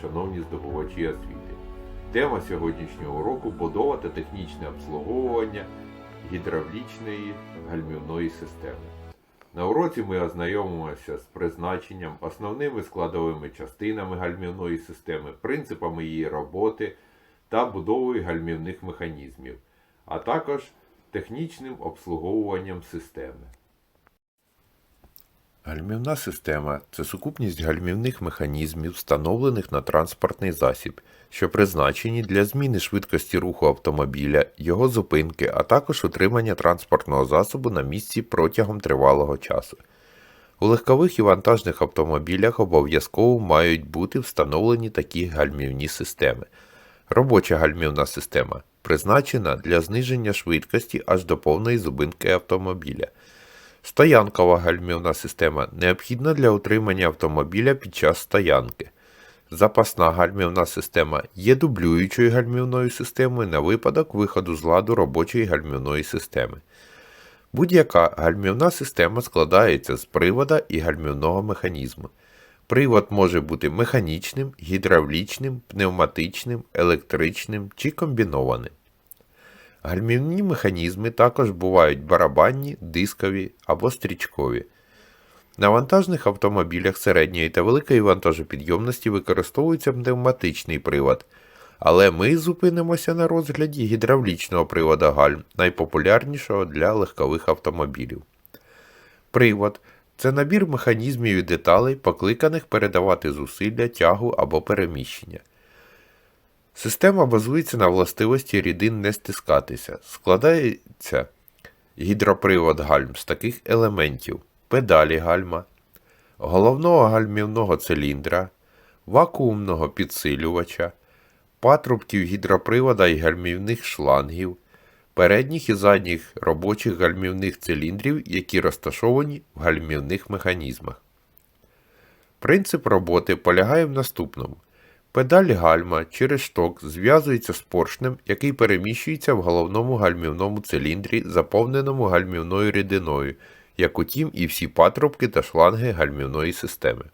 шановні здобувачі освіти. Тема сьогоднішнього уроку будова та технічне обслуговування гідравлічної гальмівної системи. На уроці ми ознайомимося з призначенням, основними складовими частинами гальмівної системи, принципами її роботи та будовою гальмівних механізмів, а також технічним обслуговуванням системи. Гальмівна система це сукупність гальмівних механізмів, встановлених на транспортний засіб, що призначені для зміни швидкості руху автомобіля, його зупинки, а також утримання транспортного засобу на місці протягом тривалого часу. У легкових і вантажних автомобілях обов'язково мають бути встановлені такі гальмівні системи. Робоча гальмівна система призначена для зниження швидкості аж до повної зупинки автомобіля. Стоянкова гальмівна система необхідна для утримання автомобіля під час стоянки. Запасна гальмівна система є дублюючою гальмівною системою на випадок виходу з ладу робочої гальмівної системи. Будь-яка гальмівна система складається з привода і гальмівного механізму. Привод може бути механічним, гідравлічним, пневматичним, електричним чи комбінованим. Гальмівні механізми також бувають барабанні, дискові або стрічкові. На вантажних автомобілях середньої та великої вантажопідйомності використовується пневматичний привод, але ми зупинимося на розгляді гідравлічного привода гальм, найпопулярнішого для легкових автомобілів. Привод це набір механізмів і деталей, покликаних передавати зусилля, тягу або переміщення. Система базується на властивості рідин не стискатися. Складається гідропривод гальм з таких елементів: педалі гальма, головного гальмівного циліндра, вакуумного підсилювача, патрубків гідропривода і гальмівних шлангів, передніх і задніх робочих гальмівних циліндрів, які розташовані в гальмівних механізмах. Принцип роботи полягає в наступному. Педаль гальма через шток зв'язується з поршнем, який переміщується в головному гальмівному циліндрі, заповненому гальмівною рідиною, як утім і всі патрубки та шланги гальмівної системи.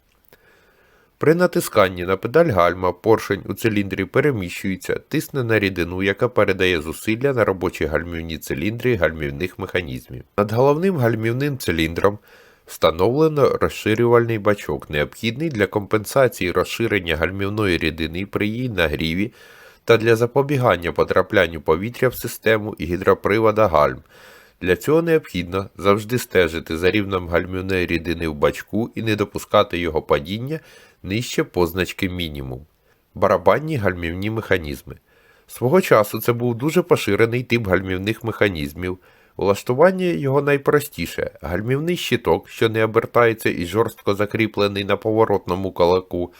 При натисканні на педаль гальма поршень у циліндрі переміщується, тисне на рідину, яка передає зусилля на робочі гальмівні циліндри гальмівних механізмів. Над головним гальмівним циліндром Встановлено розширювальний бачок, необхідний для компенсації розширення гальмівної рідини при її нагріві та для запобігання потраплянню повітря в систему і гідропривода гальм. Для цього необхідно завжди стежити за рівнем гальмівної рідини в бачку і не допускати його падіння нижче позначки мінімум. Барабанні гальмівні механізми. Свого часу це був дуже поширений тип гальмівних механізмів. Улаштування його найпростіше гальмівний щиток, що не обертається і жорстко закріплений на поворотному кулаку,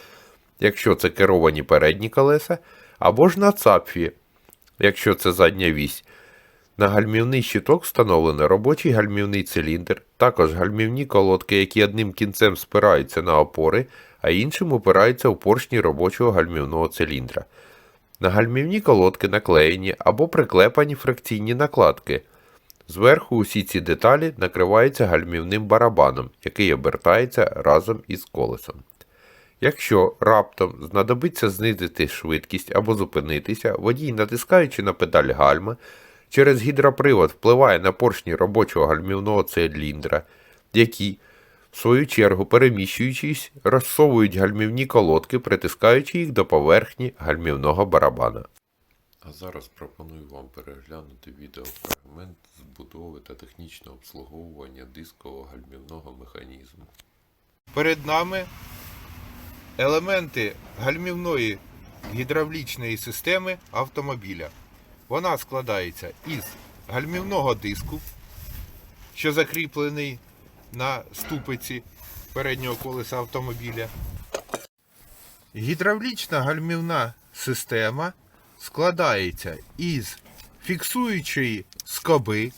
якщо це керовані передні колеса, або ж на цапфі, якщо це задня вісь. На гальмівний щиток встановлено робочий гальмівний циліндр, також гальмівні колодки, які одним кінцем спираються на опори, а іншим опираються у поршні робочого гальмівного циліндра. На гальмівні колодки наклеєні або приклепані фракційні накладки. Зверху усі ці деталі накриваються гальмівним барабаном, який обертається разом із колесом. Якщо раптом знадобиться знизити швидкість або зупинитися, водій, натискаючи на педаль гальма, через гідропривод впливає на поршні робочого гальмівного циліндра, які, в свою чергу, переміщуючись, розсовують гальмівні колодки, притискаючи їх до поверхні гальмівного барабана. А зараз пропоную вам переглянути відеофрагмент збудови та технічного обслуговування дискового гальмівного механізму. Перед нами елементи гальмівної гідравлічної системи автомобіля. Вона складається із гальмівного диску, що закріплений на ступиці переднього колеса автомобіля. Гідравлічна гальмівна система складається із фіксуючої скоби,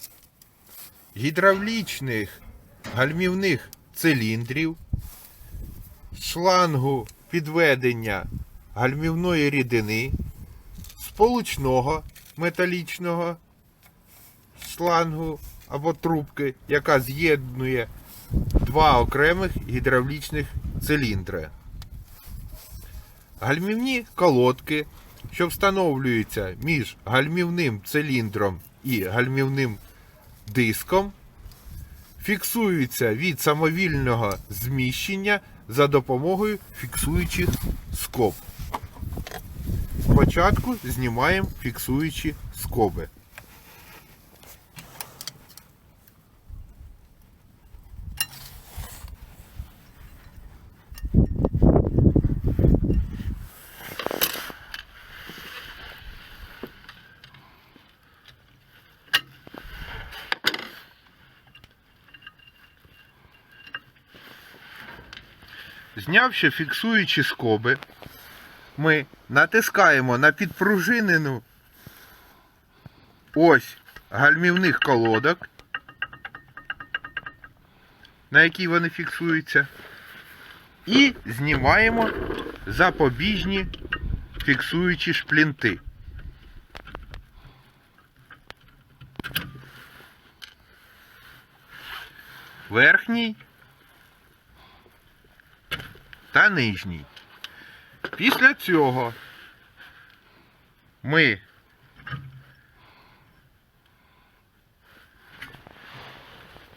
гідравлічних гальмівних циліндрів, шлангу підведення гальмівної рідини, сполучного металічного шлангу або трубки, яка з'єднує два окремих гідравлічних циліндри. Гальмівні колодки, що встановлюється між гальмівним циліндром і гальмівним диском, фіксується від самовільного зміщення за допомогою фіксуючих скоб. Спочатку знімаємо фіксуючі скоби. Знявши фіксуючі скоби, ми натискаємо на підпружинену ось гальмівних колодок, на якій вони фіксуються, і знімаємо запобіжні фіксуючі шплінти. Верхній та нижній. Після цього ми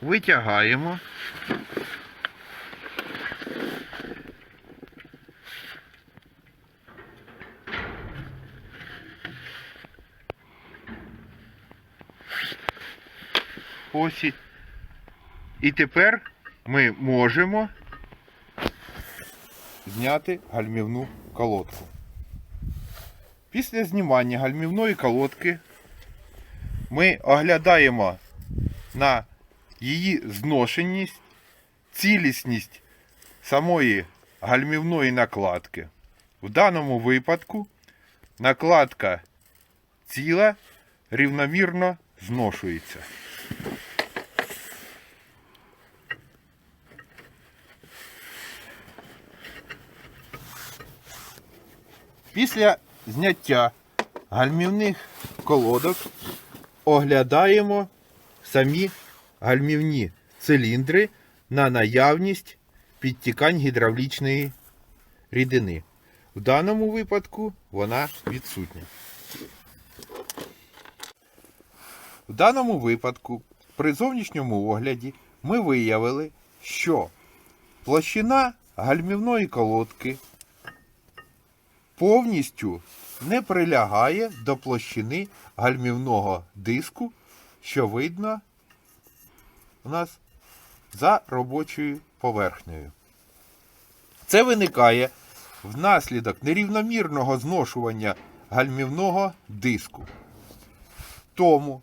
витягаємо осі. І тепер ми можемо зняти гальмівну колодку. Після знімання гальмівної колодки ми оглядаємо на її зношеність, цілісність самої гальмівної накладки. В даному випадку накладка ціла рівномірно зношується. Після зняття гальмівних колодок оглядаємо самі гальмівні циліндри на наявність підтікань гідравлічної рідини. В даному випадку вона відсутня. В даному випадку при зовнішньому огляді ми виявили, що площина гальмівної колодки повністю не прилягає до площини гальмівного диску, що видно у нас за робочою поверхнею. Це виникає внаслідок нерівномірного зношування гальмівного диску. Тому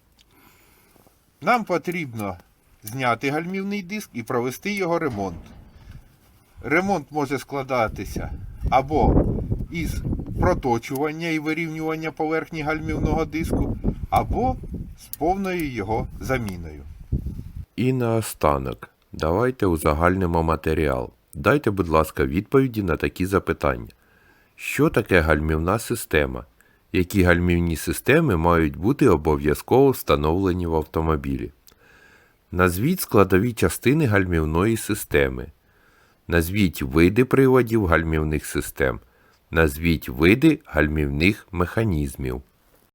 нам потрібно зняти гальмівний диск і провести його ремонт. Ремонт може складатися або із проточування і вирівнювання поверхні гальмівного диску, або з повною його заміною. І наостанок, давайте узагальнимо матеріал. Дайте, будь ласка, відповіді на такі запитання. Що таке гальмівна система? Які гальмівні системи мають бути обов'язково встановлені в автомобілі? Назвіть складові частини гальмівної системи. Назвіть види приводів гальмівних систем. Назвіть види гальмівних механізмів.